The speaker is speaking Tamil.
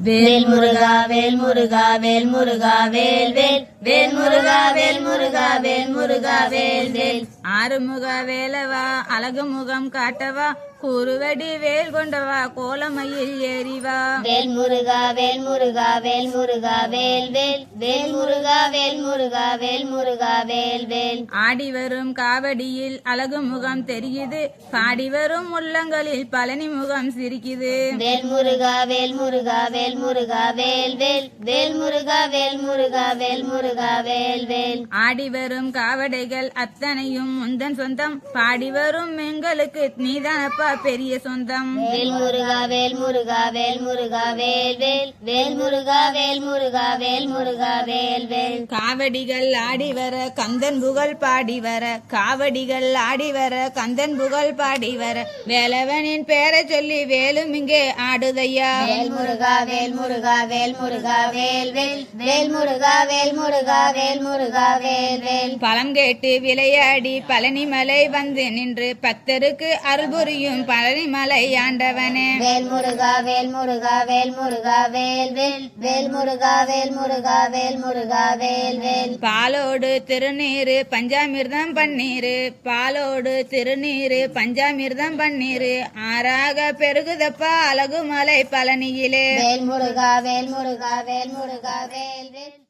வேல் முருகா வேல் முருகா வேல் முருகா வேல். வேல் வேல் முருகா வேல் முருகா வேல். முருகா வேல் வேல் ஆறுமுக வேலவா அழகு முகம் காட்டவா கூறுவடி வேல் கொண்டவா கோலமையில் ஏறிவா வேல் முருகா வேல் முருகா வேல் முருகா வேல் வேல் வேல் முருகா வேல் முருகா வேல் முருகா வேல் வேல் ஆடி வரும் காவடியில் அழகு முகம் தெரியுது பாடி வரும் உள்ளங்களில் பழனி முகம் சிரிக்குது வேல் முருகா வேல் முருகா வேல் முருகா வேல் வேல் வேல் முருகா வேல் முருகா வேல் முருகா வேல் வேல் ஆடி வரும் காவடைகள் அத்தனையும் முந்தன் சொந்தம் பாடி வரும் எங்களுக்கு நீதானப்பா பெரிய சொந்தம் வேல் முருகா வேல் முருகா வேல் முருகா வேல் வேல் வேல் முருகா வேல் முருகா வேல் முருகா வேல் வேல் காவடிகள் ஆடி வர கந்தன் புகழ் பாடி வர காவடிகள் ஆடி வர கந்தன் புகழ் பாடி வர வேலவனின் பேரை சொல்லி வேலும் இங்கே ஆடுதையா வேல் முருகா வேல் முருகா வேல் முருகா வேல் வேல் வேல் முருகா வேல் முருகா வேல் முருகா வேல் வேல் பழம் கேட்டு விளையாடி பழனிமலை வந்து நின்று பக்தருக்கு அருள் புரியும் பழனிமலை ஆண்டவனே வேல் முருகா வேல் முருகா வேல் முருகா வேல் வேல் வேல் முருகா வேல் முருகா வேல் முருகா வேல் வேல். பாலோடு திருநீரு பஞ்சாமிர்தம் பன்னீரு. பாலோடு திருநீரு பஞ்சாமிர்தம் பன்னீரு. ஆறாக பெருகுதப்பா அழகுமலை பழனியிலே. வேல் முருகா வேல் முருகா வேல் முருகா வேல் வேல்